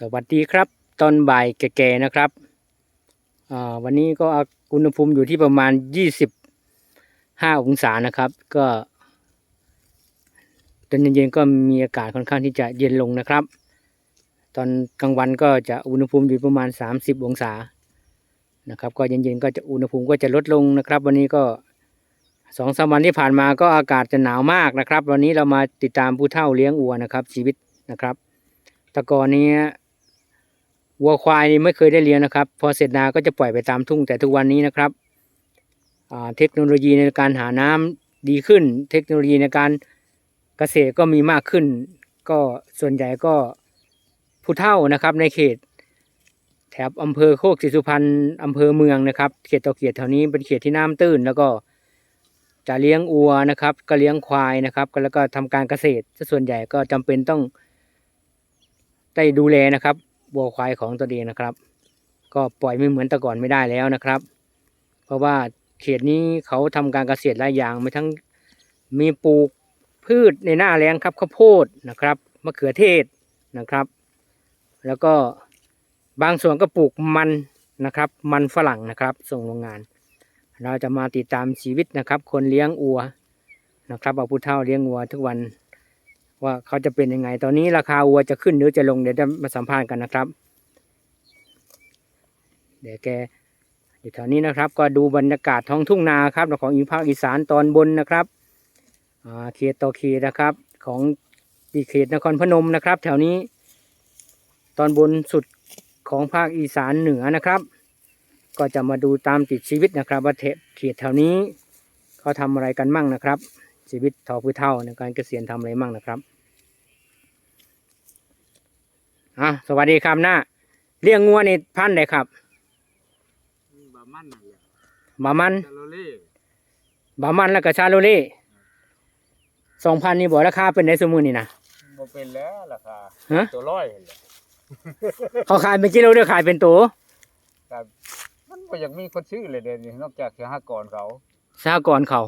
สวัสดีครับตอนบ่ายแก่ๆนะครับวันนี้ก็อุณหภูมิอยู่ที่ประมาณยี่สิบห้าองศานะครับ ก็ตอนเย็นๆก็มีอากาศค่อนข้างที่จะเย็นลงนะครับ ตอนกลางวันก็จะอุณหภูมิอยู่ประมาณสามสิบองศานะครับ ก็เย็นๆก็จะอุณหภูมิก็จะลดลงนะครับ วันนี้ก็สองสามวันที่ผ่านมาก็อากาศจะหนาวมากนะครับ วันนี้เรามาติดตามผู้เฒ่าเลี้ยงวัวนะครับ ชีวิตนะครับแต่ก่อนนี้ วัวควายนี่ไม่เคยได้เลี้ยงนะครับ พอเสร็จนาก็จะปล่อยไปตามทุ่งแต่ทุกวันนี้นะครับเทคโนโลยีในการหาน้ำดีขึ้น เทคโนโลยีในการเกษตรก็มีมากขึ้น ก็ส่วนใหญ่ก็ผู้เฒ่านะครับในเขต แถบอำเภอโคกศรีสุพรรณอำเภอเมืองนะครับ เขตต่อเขตแถวนี้เป็นเขตที่น้ำตื้น แล้วก็จะเลี้ยงอัวนะครับก็เลี้ยงควายนะครับแล้วก็ทำการเกษตรซะส่วนใหญ่ก็จำเป็นต้องได้ดูแลนะครับ วัวควายของตัวเองนะครับ ก็ปล่อยไม่เหมือนแต่ก่อนไม่ได้แล้วนะครับ เพราะว่าเขตนี้เขาทำการเกษตรหลายอย่างไม่ทั้งมีปลูกพืชในหน้าแล้งครับข้าวโพดนะครับมะเขือเทศนะครับ แล้วก็บางส่วนก็ปลูกมันนะครับ มันฝรั่งนะครับส่งโรงงาน เราจะมาติดตามชีวิตนะครับ คนเลี้ยงอัวนะครับเอาผู้เฒ่าเลี้ยงวัวทุกวัน ว่าเขาจะเป็นยังไง ตอนนี้ราคาวัวจะขึ้นหรือจะลงเดี๋ยวจะมาสัมภาษณ์กันนะครับ เดี๋ยวแกอยู่แถวนี้นะครับ ก็ดูบรรยากาศท้องทุ่งนาครับของอีภาคอีสานตอนบนนะครับเขตต่อเขตนะครับ ของปีเขตนครพนมนะครับ แถวนี้ ตอนบนสุดของภาคอีสานเหนือนะครับ ก็จะมาดูตามติดชีวิตนะครับ ว่าเทเขตแถวนี้เขาทำอะไรกันมั่งนะครับ ชีวิตทอผู้เท่าในการเกษียณทำอะไรมั่งนะครับอะสวัสดีครับน้าเลี้ยงงัวนี่พันธุ์ใดครับบามันนั่นแหละบามันจาโรเล่บามันแล้วก็ชาโลเล่สองพันนี่บอกราคาเป็นในสมุนนี่นะ บ่เป็นแล้วราคาฮะ ตัวร้อยเห็นแหละเขาขายเป็นกิโลหรือขายเป็นตัวแต่มันบ่อยากมีคนซื้อเลยเดี๋ยวนี้นอกจากสหกรณ์เขา สหกรณ์เขา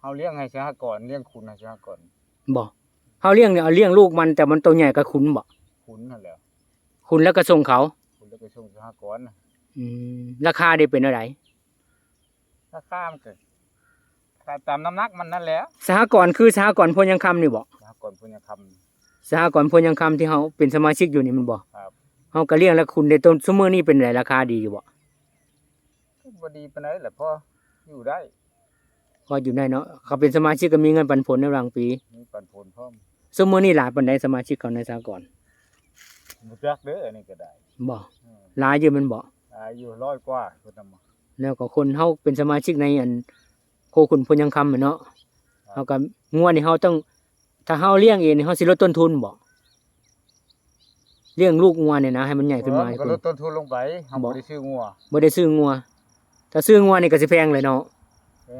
เฮาเลี้ยงให้สหกรณ์เลี้ยงคุณให้สหกรณ์บอกเขาเลี้ยงเนี่ยเอาเลี้ยงลูกมันแต่มันตัวใหญ่ก็คุณบอกคุณนั่นแหละคุณแล้วก็ส่งเขา คุณแล้วไปส่งสหกรณ์น่ะอืมราคาได้เป็นอะไรราคามันก็ก็ตามน้ำหนักมันนั่นแหละสหกรณ์คือสหกรณ์พลยังคำนี่บอกสหกรณ์พุญคำ สหกรณ์พลยังคำที่เขาเป็นสมาชิกอยู่นี่มันบอกครับเขาก็เลี้ยงแล้วคุณในต้นซุมือนี่เป็นไรราคาดีอยู่บ่ก็บ่ดีปานใดแหละพออยู่ได้ ก็อยู่ได้เนาะเขาเป็นสมาชิกก็มีเงินปันผลในรางปีมีปันผลพร้อมซุมือนี่หลายปันใดสมาชิกเขาในสหกรณ์บ่จักเด้ออันนี้ก็ได้บ่อืมหลายอยู่มันบ่อายุร้อยกว่าเพิ่นนำมาแล้วก็คนเฮาเป็นสมาชิกในอันโคขุนพลยังคำอะเนาะเฮาก็งัวนี่เฮาต้อง ถ้าเฮาเลี้ยงเองนี่เฮาสิลดต้นทุนบ่เลี้ยงลูกงัวเนี่ยนะให้มันใหญ่ขึ้นมาเออให้ก็คุณลดต้นทุนลงไปเฮาบ่บ่ได้ซื้องัวบ่ได้ซื้องัวถ้าซื้องัวนี่ก็สิแพงเลยเนาะแพ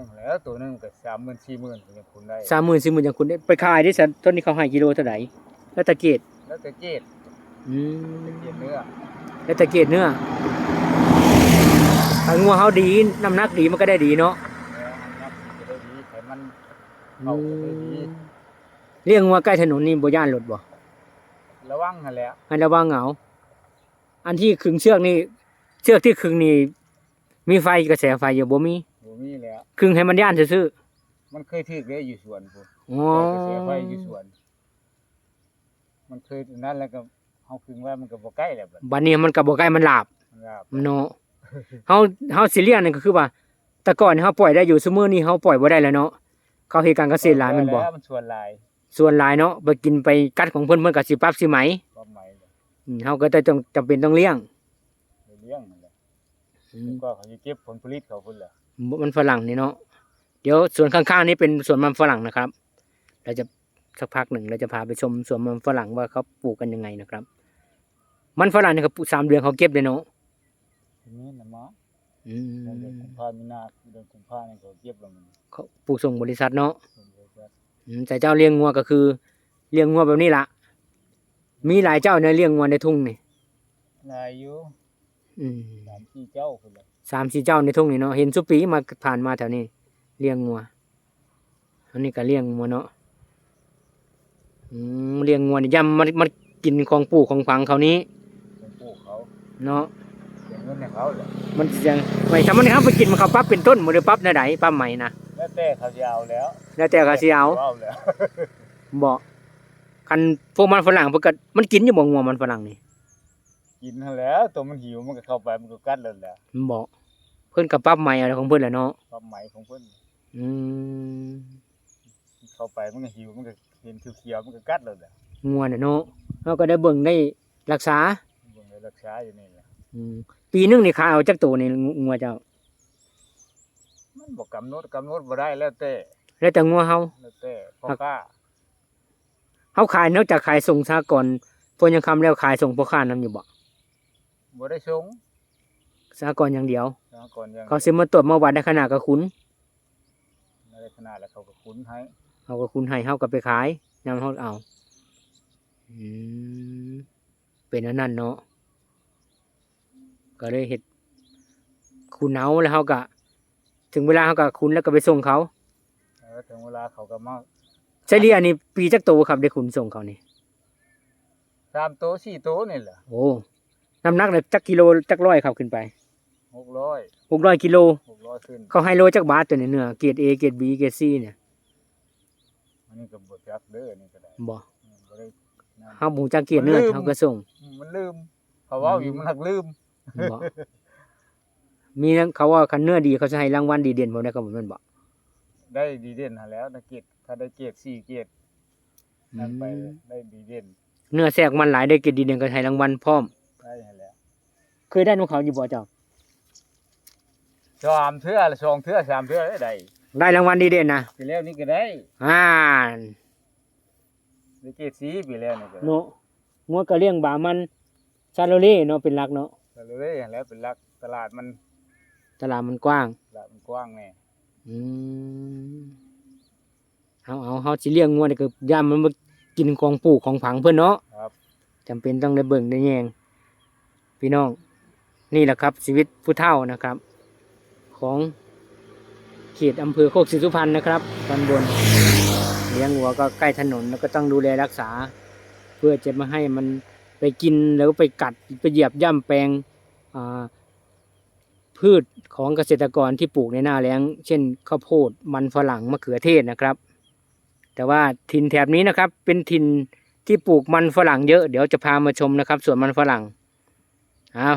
งแล้วตัวหนึงก็30,000 40,000ก็ยังคุณได้ สามหมื่นสี่หมื่นอย่างคุณได้ไปขายได้สัต้นนี้เขาให้กิโลเท่าไหร่แล้วตะเกียดแล้วแต่เกตอืมเกตเนื้อแล้วตะเกียดเนื้อถ้างัวเขาดีน้ำหนักดีมันก็ได้ดีเนาะแล้วนับจะได้ดีไขมัน เอาก็ได้ดีเลี้ยงงัวใกล้ถนนนี่บ่ย่านรถบ่ระวังหั่นแหละให้ระวังเหงา อันที่ขึงเชือกนี่ เชือกที่ขึงนี่ มีไฟกระแสไฟอยู่บ่มีบ่ มีแล้วขึงให้มันย่านซื่อมันเคยถึกได้อยู่สวนพุ่นๆอ๋อกระแสไฟอยู่สวน มันเคยนั้นแล้วก็เฮาคึงไว้มันก็บ่ใกล้แล้วบัดบัดนี้มันก็บ่ใกล้มันหลาบมันลาบเนาะเฮาเฮาสิเลี้ยงนี่ก็คือว่า แต่ก่อนนี่เฮาปล่อยได้อยู่ซุมื้อนี้เฮาปล่อยบ่ได้แล้วเนาะเขาเฮ็ดการเกษตรหลายแมันบ่ แล้วมันสวนหลายส่วนหลายเนาะไปกินไปกัดของเพิ่นเพิ่นก็สิปรับสิไหมความหมายเลยอืมเฮาก็ต้องจำเป็นต้องเลี้ยงไปเลี้ยงนั่นแหละอืแล้วมก็เขาจะเก็บผลผลิตเขาพุ่นแหละ มันฝรั่งนี่เนาะเดี๋ยวสวนข้างๆนี้เป็นสวนมันฝรั่งนะครับ เราจะสักพักหนึ่งเราจะพาไปชมสวนมันฝรั่งว่าเขาปลูกกันยังไงนะครับ มันฝรั่งนี่เขาปลูกสามเดือนเขาเก็บเลยเนาะทีนี้น่ะหมออืมเดือนกุมภาพันธ์มีนาเดือนกุมภาพันธ์นี่เขาเก็บแล้วมันเขาปลูกส่งบริษัทเนาะส่งไปก็อืมแต่เจ้าเลี้ยงงัวก็คือเลี้ยงงัวแบบนี้ละมีหลายเจ้าในยเลี้ยงงัวในทุ่งนี่หลายอยู่อืมสามสี่เจ้าพุ่นแหละ สามสี่เจ้าในทุ่งนี่เนาะเห็นสุปีมาผ่านมาแถวนี้เลี้ยงงัวอันนี้ก็เลี้ยงงัวเนาะอืมเลี้ยงงัวนี่ย่ำมันมันกินของปลูกของฝังเขานี้แเนาะเสียเงินให้เขาเลยมันสิยังไม่ถ้ามันเขาไปกินมันเขาปรับเป็นต้นบ่ได้ปรับแนวใดปรับใหม่นะแล้วแต่เขาจะเอาแล้วแล้วแต่เขาสิเอาเอาแล้วบ่คันพวกมันฝรั่งเพิ่นก็มันกินอยู่บ่งัวมันฝรั่งนี่กินหั่นแล้วตัวมันหิวมันก็เข้าไปมันก็กัดเลยแหละมันบ่ เพิ่นก็ปรับใหม่อะไรของเพิ่นแหละเนาะความหมายของเพิ่นอืมเข้าไปมันก็หิวมันก็เห็นเขียวๆมันก็กัดเลยแหละงัวน่ะเนาะเฮาก็ได้เบิ่งได้รักษา เบิ่งเลยรักษาอยู่นี่แหละอืมปีหนึงนี่ขายเอาจักตัวนี่งัวเจ้า มันบอกกำหนดกำหนดบ่ได้แล้วแต่แล้วแต่งัวเฮาแล้วแต่พ่อกล้าเฮาขายนอกจากขายส่งสากลพวกยังคำแล้วขายส่งพ่อค้านํอยู่บ่บ่ได้ชงสากลอย่างเดียว นะก่อนยังเขาสิมาตรวจมาวัดได้ขนาดก็คุ้นในขนาดแล้วเขาก็คุ้นให้เฮาก็คุ้นให้เฮาก็ไปขายนำเฮาเอาอืมเป็นอันนั้นเนาะก็เลยเฮ็ดคุณเอาแล้วเฮาก็ถึงเวลาเฮาก็คุ้นแล้วก็ไปส่งเขาแล้วถึงเวลาเขาก็มาเฉลี่ยนี่ปีจักโตครับได้คุณส่งเขานี่สามโตสี่โตนี่แหละโอ้น้ำหนักเลยจักกิโลจักร้อยครับขึ้นไป หกร้อยหกร้อยกิโล หกร้อยขึ้น เขาให้โลจักบาทตัวนี้เนื้อเกรดเอเกรดบีเกรดซีเนี่ยอันนี้ก็บดจักเด้อนี่ก็ได้บ่อืมบ่ได้นั่น เฮาบูจักเกรดเนื้อมันลืม เฮาก็ส่ง อืมมันลืมเขาเว่าอยู่มันหักลืมบ่ มีนะเขาว่าคันเนื้อดีเขาจะให้รางวัลดีเด่นบ่ได้ก็บ่แม่นบ่ได้ดีเด่นหาแล้วนะเกตถ้าได้เกตสี่เกตนั่นไปได้ดีเด่นเนื้อแทรกมันหลายได้เกรดดีเด่นก็ให้รางวัลพร้อม ได้หาแล้ว เคยได้นกเขาอยู่บ่เจ้า สามเทื่อละสองเทื่อสามเทื่อได้ได้ได้รางวัลดีเด่นนะปีแล้วนี่ก็ได้อ่าได้เกตสี่ปีแล้วนี่ก็ได้เนาะงัวก็เลี้ยงบามันซาโลเล่เนาะเป็นหลักเนาะก็เลยหาแล้วเป็นหลักตลาดมันตลาดมันกว้าง ตลาดมันกว้างแน่อืมเอาเอาเฮาสิเลี้ยงงัวนี่ก็ย่ามมันมากินของปลูกของผังเพิ่นเนาะ ครับ จำเป็นต้องได้เบิ่งได้แยงพี่น้อง นี่แหละครับชีวิตผู้เฒ่านะครับ ของเขตอำเภอโคกศรีสุพรรณนะครับตอนบน เลี้ยงวัวก็ใกล้ถนนแล้วก็ต้องดูแลรักษา เพื่อจะไม่ให้มันไปกินแล้วไปกัดไปเหยียบย่ำแปลงพืชของเกษตรกรที่ปลูกในหน้าแล้ง เช่นข้าวโพดมันฝรั่งมะเขือเทศนะครับ แต่ว่าถิ่นแถบนี้นะครับ เป็นถิ่นที่ปลูกมันฝรั่งเยอะเดี๋ยวจะพามาชมนะครับสวนมันฝรั่งเอา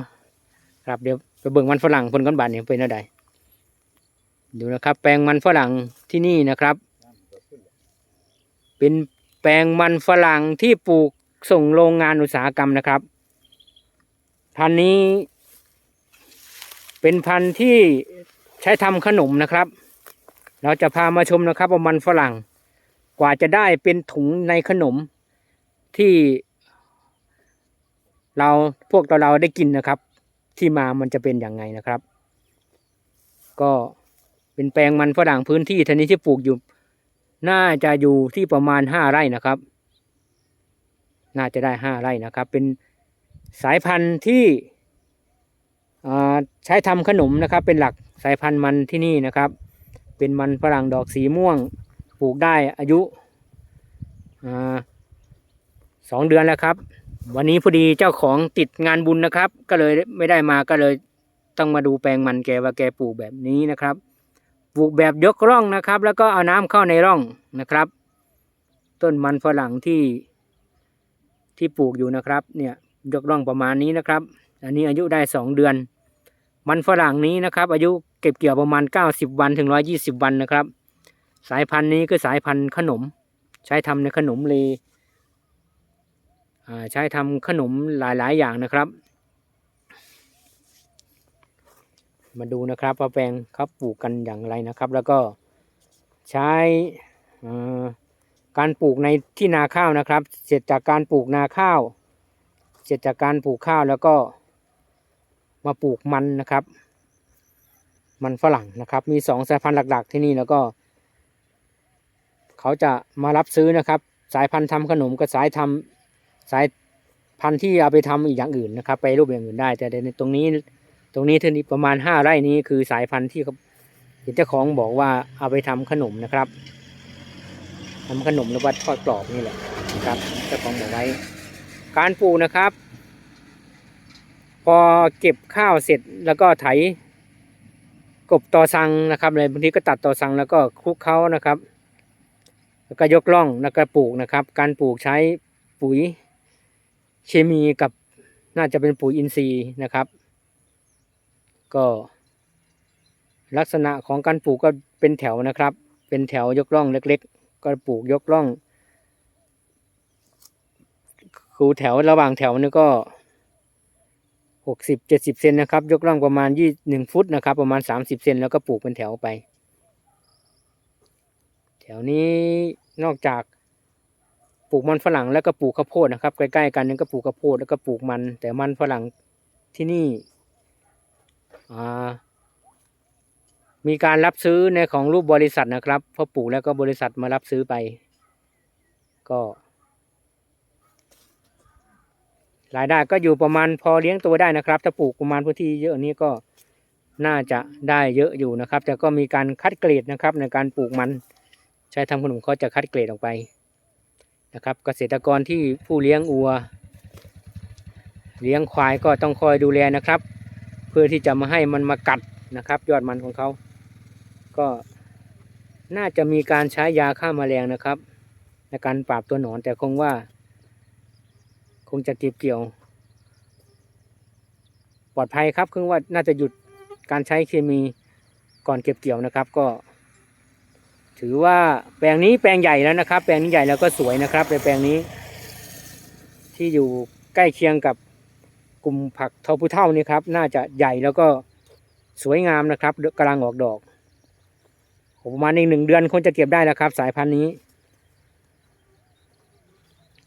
ครับเดี๋ยวไปเบิ่งมันฝรั่งเพิ่นก้อนบานเนี่ยเป็นอะไร ดูนะครับ แปลงมันฝรั่งที่นี่นะครับ เป็นแปลงมันฝรั่งที่ปลูกส่งโรงงานอุตสาหกรรมนะครับ พันธุ์นี้ เป็นพันธุ์ที่ใช้ทำขนมนะครับ เราจะพามาชมนะครับว่ามันฝรั่ง กว่าจะได้เป็นถุงในขนมที่ เราพวกเราเราได้กินนะครับ ที่มามันจะเป็นอย่างไงนะครับ ก็ เป็นแปลงมันฝรั่งพื้นที่ท่านี้ที่ปลูกอยู่ น่าจะอยู่ที่ประมาณห้าไร่นะครับ น่าจะได้ห้าไร่นะครับ เป็นสายพันธุ์ที่ใช้ทำขนมนะครับ เป็นหลักสายพันธุ์มันที่นี่นะครับ เป็นมันฝรั่งดอกสีม่วง ปลูกได้อายุอสองเดือนแล้วครับ วันนี้พอดีเจ้าของติดงานบุญนะครับ ก็เลยไม่ได้มาก็เลยต้องมาดูแปลงมันแกว่าแกปลูกแบบนี้นะครับ ปลูกแบบยกร่องนะครับ แล้วก็เอาน้ำเข้าในร่องนะครับ ต้นมันฝรั่งที่ที่ปลูกอยู่นะครับ เนี่ยยกร่องประมาณนี้นะครับ อันนี้อายุได้สองเดือน มันฝรั่งนี้นะครับ อายุเก็บเกี่ยวประมาณเก้าสิบวันถึงร้อยี่สิบวันนะครับ สายพันธุ์นี้คือสายพันธุ์ขนม ใช้ทำในขนมเลใช้ทำขนมหลายๆ อย่างนะครับ มาดูนะครับว่าแปลงเขาปลูกกันอย่างไรนะครับ แล้วก็ใช้การปลูกในที่นาข้าวนะครับ เสร็จจากการปลูกนาข้าว เสร็จจากการปลูกข้าวแล้วก็มาปลูกมันนะครับ มันฝรั่งนะครับ มีสองสายพันธุ์หลัก ๆ ที่นี่แล้วก็ เขาจะมารับซื้อนะครับ สายพันธุ์ทำขนมกับสายทำสายพันธุ์ที่เอาไปทำอีกอย่างอื่นนะครับ ไปรูปอย่างอื่นได้ แต่ในตรงนี้ ตรงนี้ที่นี่ประมาณห้าไร่นี้คือสายพันธุ์ที่เขาเจ้าของบอกว่าเอาไปทำขนมนะครับทำขนมหรือว่าทอดกรอบนี่แหละนะครับเจ้าของบอกไว้ การปลูกนะครับ พอเก็บข้าวเสร็จแล้วก็ไถกบตอสังนะครับเลยบางทีก็ตัดตอสังแล้วก็คลุกเขานะครับ แล้วก็ยกล่องแล้วก็ปลูกนะครับ การปลูกใช้ปุ๋ยเคมีกับน่าจะเป็นปุ๋ยอินทรีย์นะครับ ก็ลักษณะของการปลูกก็เป็นแถวนะครับ เป็นแถวยกร่องเล็ก ๆ ก็ปลูกยกร่องคือแถวระหว่างแถวนี่ก็หกสิบเจ็ดสิบเซนนะครับ ยกร่องประมาณยี่หนึ่งฟุตนะครับ ประมาณสามสิบเซนแล้วก็ปลูกเป็นแถวไป แถวนี้นอกจากปลูกมันฝรั่งแล้วก็ปลูกข้าวโพดนะครับ ใกล้ๆกันนึงก็ปลูกข้าวโพดแล้วก็ปลูกมัน แต่มันฝรั่งที่นี่ มีการรับซื้อในของรูปบริษัทนะครับพอปลูกแล้วก็บริษัทมารับซื้อไป ก็รายได้ก็อยู่ประมาณพอเลี้ยงตัวได้นะครับ ถ้าปลูกประมาณพื้นที่เยอะนี้ก็น่าจะได้เยอะอยู่นะครับ แต่ก็มีการคัดเกรดนะครับ ในการปลูกมัน ใช้ทำขนมเขาจะคัดเกรดออกไปนะครับ เกษตรกรที่ผู้เลี้ยงอัว เลี้ยงควายก็ต้องคอยดูแลนะครับ เพื่อที่จะมาให้มันมากัดนะครับ ยอดมันของเขา ก็น่าจะมีการใช้ยาฆ่าแมลงนะครับ ในการปราบตัวหนอนแต่คงว่า คงจะเก็บเกี่ยว ปลอดภัยครับคือว่าน่าจะหยุดการใช้เคมีก่อนเก็บเกี่ยวนะครับก็ ถือว่าแปลงนี้แปลงใหญ่แล้วนะครับ แปลงนี้ใหญ่แล้วก็สวยนะครับในแปลงนี้ ที่อยู่ใกล้เคียงกับ กลุ่มผักทอพุเท่านี่ครับ น่าจะใหญ่แล้วก็สวยงามนะครับกำลังออกดอกประมาณอีกหนึ่งเดือนคงจะเก็บได้แล้วครับ สายพันธุ์นี้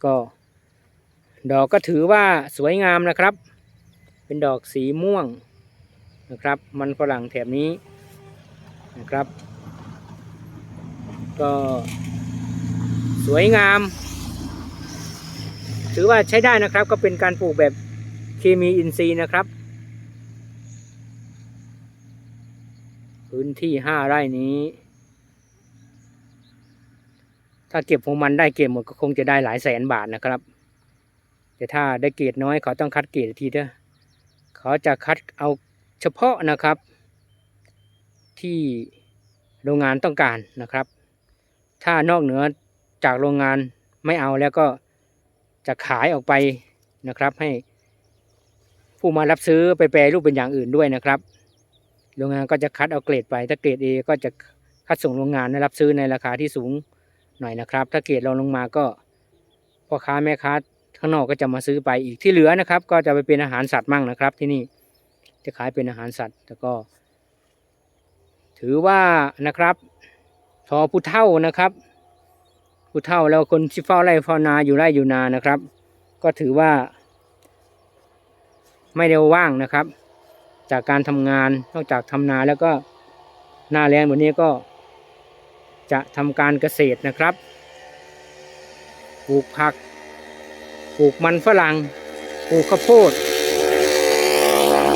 ก็ ดอกก็ถือว่าสวยงามนะครับ เป็นดอกสีม่วงนะครับ มันฝรั่งแถบนี้นะครับ ก็สวยงาม ถือว่าใช้ได้นะครับ ก็เป็นการปลูกแบบ เคมีอินทรีย์นะครับ พื้นที่ห้าไร่นี้ ถ้าเก็บของมันได้เก็บหมดก็คงจะได้หลายแสนบาทนะครับ แต่ถ้าได้เกรดน้อยเขาต้องคัดเกรดอีกทีเด้อเขาจะคัดเอาเฉพาะนะครับ ที่โรงงานต้องการนะครับ ถ้านอกเหนือจากโรงงานไม่เอาแล้วก็จะขายออกไปนะครับให้ ผู้มารับซื้อไปแปรรูปเป็นอย่างอื่นด้วยนะครับ โรงงานก็จะคัดเอาเกรดไป ถ้าเกรด A ก็จะคัดส่งโรงงานให้รับซื้อในราคาที่สูงหน่อยนะครับ ถ้าเกรดรองลงมาก็พ่อค้าแม่ค้าข้างนอกก็จะมาซื้อไปอีกที่เหลือนะครับ ก็จะไปเป็นอาหารสัตว์มั่งนะครับ ที่นี่จะขายเป็นอาหารสัตว์แล้วก็ ถือว่านะครับทอผู้เท่านะครับ ผู้เท่าแล้วคนที่เฝ้าไร่เฝ้านาอยู่ไร่อยู่นานะครับ ก็ถือว่า ไม่เร็วว่างนะครับ จากการทำงานนอกจากทำนาแล้วก็หน้าแรงแบบนี้ก็ จะทำการเกษตรนะครับปลูกผักปลูกมันฝรั่งปลูกข้าวโพด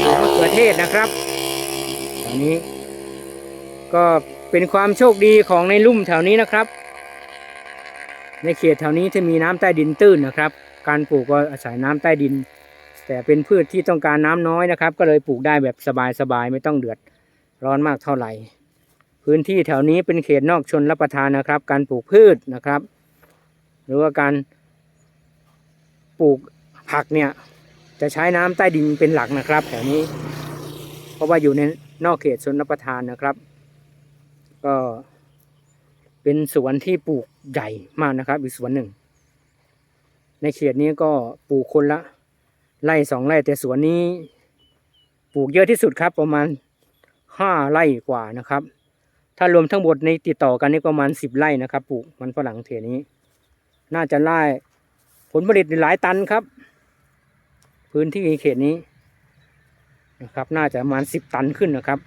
ปลูกมะเขือเทศนะครับแถวนี้ ก็เป็นความโชคดีของในลุ่มแถวนี้นะครับ ในเขตแถวนี้จะมีน้ำใต้ดินตื้นนะครับ การปลูกก็อาศัยน้ำใต้ดิน แต่เป็นพืชที่ต้องการน้ำน้อยนะครับ ก็เลยปลูกได้แบบสบายๆไม่ต้องเดือดร้อนมากเท่าไหร่ พื้นที่แถวนี้เป็นเขตนอกชนรับประทานนะครับ การปลูกพืชนะครับ หรือว่าการปลูกผักเนี่ยจะใช้น้ำใต้ดินเป็นหลักนะครับแถวนี้ เพราะว่าอยู่ในนอกเขตชนรับประทานนะครับ ก็เป็นสวนที่ปลูกใหญ่มากนะครับ อีกสวนหนึ่ง ในเขตนี้ก็ปลูกคนละ ไร่สองไร่แต่สวนนี้ ปลูกเยอะที่สุดครับ ประมาณห้าไร่กว่านะครับ ถ้ารวมทั้งหมดในติดต่อกันนี่ประมาณสิบไร่นะครับ ปลูกมันฝรั่งเขตนี้ น่าจะได้ผลผลิตหลายตันครับ พื้นที่เขตนี้นะครับ น่าจะประมาณสิบตันขึ้นนะครับ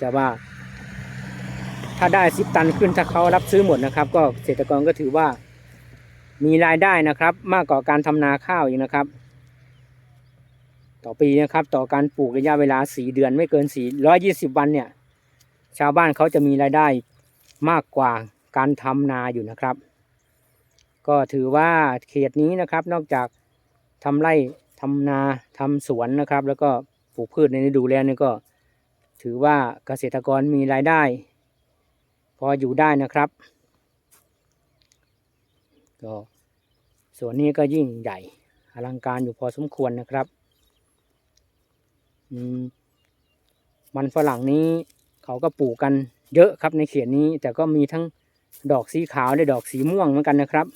จะว่า ถ้าได้สิบตันขึ้นถ้าเขารับซื้อหมดนะครับ ก็เกษตรกรก็ถือว่ามีรายได้นะครับ มากกว่าการทำนาข้าวอีกนะครับ ต่อปีนะครับ ต่อการปลูกระยะเวลาสี่เดือนไม่เกินสี่ร้อยยี่สิบวันเนี่ย ชาวบ้านเขาจะมีรายได้มากกว่าการทำนาอยู่นะครับ ก็ถือว่าเขตนี้นะครับ นอกจากทำไร่ทำนาทำสวนนะครับ แล้วก็ปลูกพืชในฤดูแล้งนี่ก็ ถือว่าเกษตรกรมีรายได้ พออยู่ได้นะครับก็สวนนี้ก็ยิ่งใหญ่อลังการอยู่พอสมควรนะครับ มันฝรั่งนี้เขาก็ปลูกกันเยอะครับในเขตนี้ แต่ก็มีทั้งดอกสีขาวและดอกสีม่วงเหมือนกันนะครับ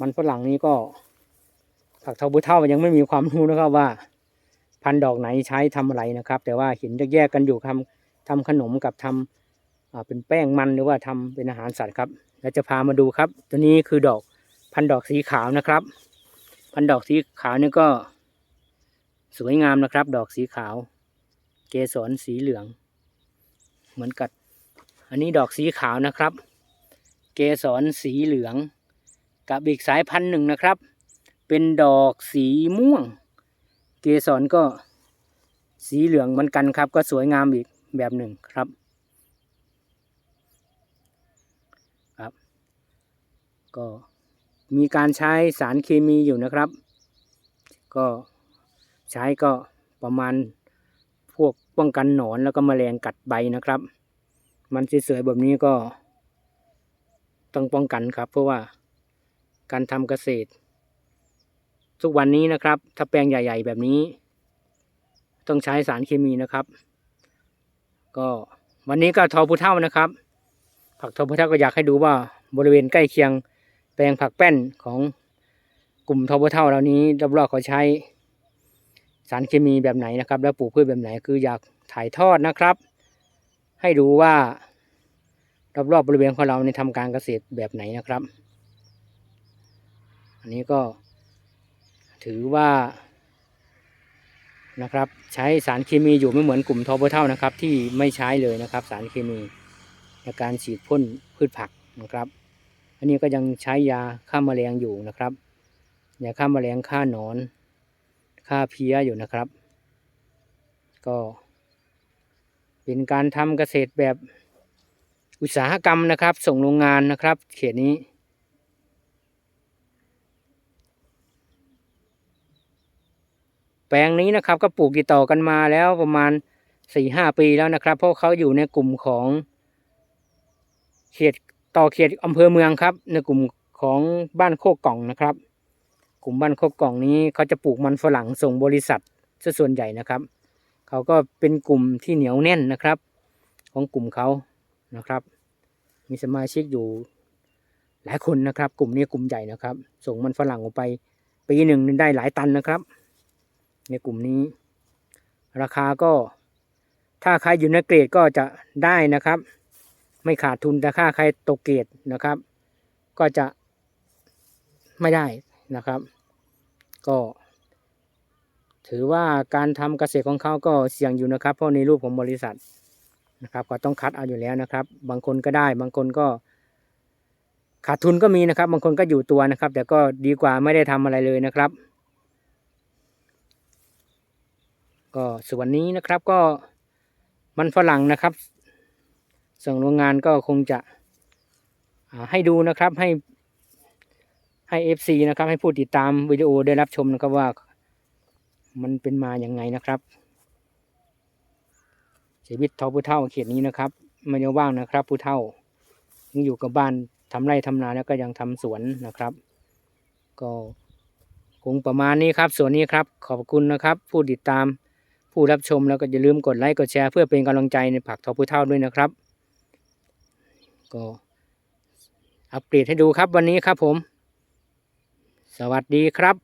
มันฝรั่งนี้ก็ผักเทาบุเท่ายังไม่มีความรู้นะครับว่า พันดอกไหนใช้ทำอะไรนะครับ แต่ว่าเห็นแยกกันอยู่ทำทำขนมกับทำอ่าเป็นแป้งมันหรือว่าทำเป็นอาหารสัตว์ครับเราจะพามาดูครับ ตัวนี้คือดอกพันดอกสีขาวนะครับ พันดอกสีขาวนี่ก็ สวยงามนะครับ ดอกสีขาว เกสรสีเหลือง เหมือนกับอันนี้ดอกสีขาวนะครับ เกสรสีเหลือง กับอีกสายพันธุ์หนึ่งนะครับ เป็นดอกสีม่วง เกสรก็สีเหลืองเหมือนกันครับ ก็สวยงามอีกแบบหนึ่งครับครับ ก็มีการใช้สารเคมีอยู่นะครับ ก็ ใช้ก็ประมาณพวกป้องกันหนอนแล้วก็แมลงกัดใบนะครับ มันสวยๆแบบนี้ก็ ต้องป้องกันครับ เพราะว่าการทำเกษตร ทุกวันนี้นะครับ ถ้าแปลงใหญ่ ๆ แบบนี้ ต้องใช้สารเคมีนะครับ ก็วันนี้ก็ทอผู้เท่านะครับ ผักทอผู้เท่าก็อยากให้ดูว่าบริเวณใกล้เคียง แปลงผักแป้นของกลุ่มทอผู้เท่าเหล่านี้รอบๆเขาใช้ สารเคมีแบบไหนนะครับ แล้วปลูกพืชแบบไหนคืออยากถ่ายทอดนะครับ ให้ดูว่ารอบๆบริเวณของเราในยทำการเกษตรแบบไหนนะครับ อันนี้ก็ถือว่านะครับ ใช้สารเคมีอยู่ไม่เหมือนกลุ่มทอเบอร์เท่านะครับ ที่ไม่ใช้เลยนะครับ สารเคมีในการฉีดพ่นพืชผักนะครับ อันนี้ก็ยังใช้ยาฆ่าแมลงอยู่นะครับยาฆ่าแมลงฆ่าหนอน ฆ่าเพี้ยอยู่นะครับ ก็ เป็นการทำเกษตรแบบอุตสาหกรรมนะครับ ส่งโรงงานนะครับ เขตนี้แปลงนี้นะครับก็ปลูกติดต่อกันมาแล้วประมาณสี่ห้าปีแล้วนะครับ เพราะเขาอยู่ในกลุ่มของเขตต่อเขตอำเภอเมืองครับ ในกลุ่มของบ้านโคกกล่องนะครับ กลุ่มบ้านโคกกล่องนี้เขาจะปลูกมันฝรั่งส่งบริษัทซะส่วนใหญ่นะครับ เขาก็เป็นกลุ่มที่เหนียวแน่นนะครับ ของกลุ่มเขานะครับ มีสมาชิกอยู่หลายคนนะครับ กลุ่มนี้กลุ่มใหญ่นะครับ ส่งมันฝรั่งออกไป ปีหนึ่งได้หลายตันนะครับ ในกลุ่มนี้ ราคาก็ถ้าใครอยู่ในเกรดก็จะได้นะครับ ไม่ขาดทุนแต่ค่าใครตกเกรดนะครับ ก็จะไม่ได้นะครับ ก็ ถือว่าการทำเกษตรของเขาก็เสี่ยงอยู่นะครับ เพราะในรูปของบริษัทนะครับ ก็ต้องคัดเอาอยู่แล้วนะครับ บางคนก็ได้ บางคนก็ขาดทุนก็มีนะครับ บางคนก็อยู่ตัวนะครับ แต่ก็ดีกว่าไม่ได้ทำอะไรเลยนะครับ ก็ส่วนนี้นะครับก็มันฝรั่งนะครับส่งโรงงานก็คงจะให้ดูนะครับให้ ให้เอฟซีนะครับ ให้ผู้ติดตามวิดีโอได้รับชมนะครับว่า มันเป็นมาอย่างไงนะครับชีวิตทอผู้เท่าเขตนี้นะครับไม่ได้ว่างนะครับ ผู้เท่ายังอยู่กับบ้านทำไร่ทำนาแล้วก็ยังทำสวนนะครับ ก็คงประมาณนี้ครับส่วนนี้ครับ ขอบคุณนะครับ ผู้ติดตามผู้รับชมแล้วก็อย่าลืมกดไลค์กดแชร์เพื่อเป็นกำลังใจในผักทอผู้เท่าด้วยนะครับ ก็อัปเดตให้ดูครับวันนี้ครับผม สวัสดีครับ